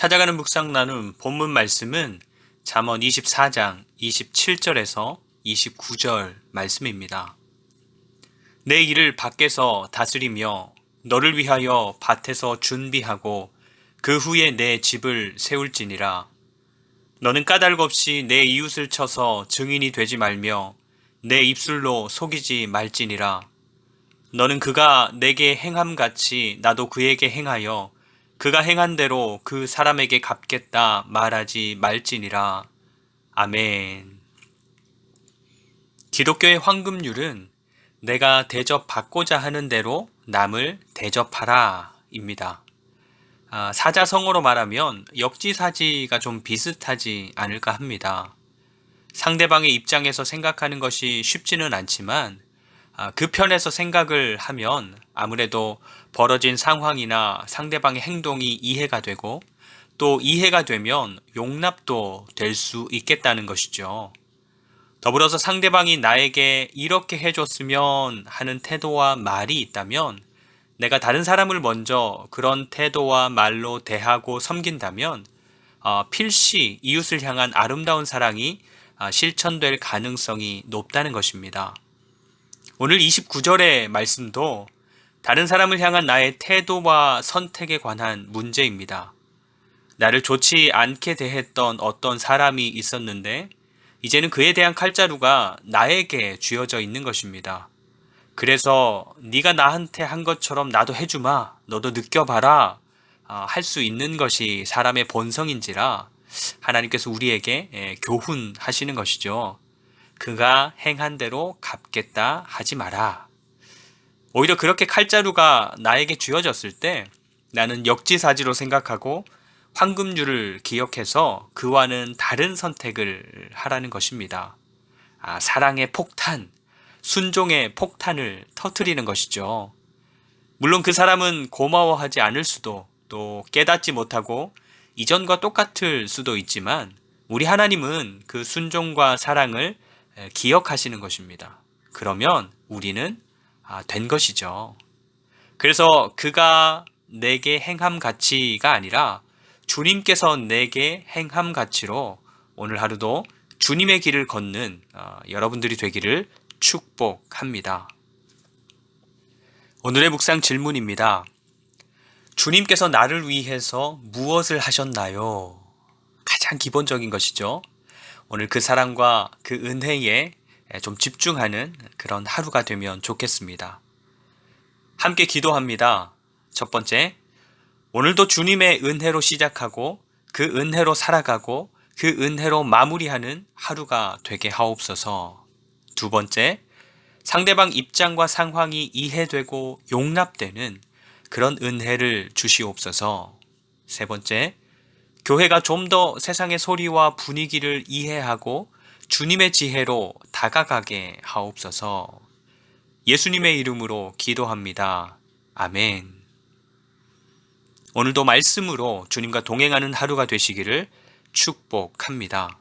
찾아가는 묵상 나눔 본문 말씀은 잠언 24장 27절에서 29절 말씀입니다. 내 일을 밖에서 다스리며 너를 위하여 밭에서 준비하고 그 후에 내 집을 세울지니라. 너는 까닭 없이 내 이웃을 쳐서 증인이 되지 말며 내 입술로 속이지 말지니라. 너는 그가 내게 행함 같이 나도 그에게 행하여 그가 행한 대로 그 사람에게 갚겠다 말하지 말지니라. 아멘. 기독교의 황금률은 내가 대접받고자 하는 대로 남을 대접하라 입니다. 아, 사자성어로 말하면 역지사지가 좀 비슷하지 않을까 합니다. 상대방의 입장에서 생각하는 것이 쉽지는 않지만 아, 그 편에서 생각을 하면 아무래도 벌어진 상황이나 상대방의 행동이 이해가 되고 또 이해가 되면 용납도 될 수 있겠다는 것이죠. 더불어서 상대방이 나에게 이렇게 해줬으면 하는 태도와 말이 있다면 내가 다른 사람을 먼저 그런 태도와 말로 대하고 섬긴다면 어, 필시 이웃을 향한 아름다운 사랑이 아, 실천될 가능성이 높다는 것입니다. 오늘 29절의 말씀도 다른 사람을 향한 나의 태도와 선택에 관한 문제입니다. 나를 좋지 않게 대했던 어떤 사람이 있었는데 이제는 그에 대한 칼자루가 나에게 쥐어져 있는 것입니다. 그래서 네가 나한테 한 것처럼 나도 해주마, 너도 느껴봐라 아, 할수 있는 것이 사람의 본성인지라 하나님께서 우리에게 예, 교훈하시는 것이죠. 그가 행한 대로 갚겠다 하지 마라. 오히려 그렇게 칼자루가 나에게 쥐어졌을 때 나는 역지사지로 생각하고 황금률을 기억해서 그와는 다른 선택을 하라는 것입니다. 아, 사랑의 폭탄, 순종의 폭탄을 터트리는 것이죠. 물론 그 사람은 고마워하지 않을 수도 또 깨닫지 못하고 이전과 똑같을 수도 있지만 우리 하나님은 그 순종과 사랑을 기억하시는 것입니다. 그러면 우리는 아, 된 것이죠. 그래서 그가 내게 행함 가치가 아니라 주님께서 내게 행함 가치로 오늘 하루도 주님의 길을 걷는 어, 여러분들이 되기를 축복합니다. 오늘의 묵상 질문입니다. 주님께서 나를 위해서 무엇을 하셨나요? 가장 기본적인 것이죠. 오늘 그 사랑과 그 은혜에 좀 집중하는 그런 하루가 되면 좋겠습니다. 함께 기도합니다. 첫 번째, 오늘도 주님의 은혜로 시작하고 그 은혜로 살아가고 그 은혜로 마무리하는 하루가 되게 하옵소서. 두 번째, 상대방 입장과 상황이 이해되고 용납되는 그런 은혜를 주시옵소서. 세 번째, 교회가 좀 더 세상의 소리와 분위기를 이해하고 주님의 지혜로 다가가게 하옵소서. 예수님의 이름으로 기도합니다. 아멘. 오늘도 말씀으로 주님과 동행하는 하루가 되시기를 축복합니다.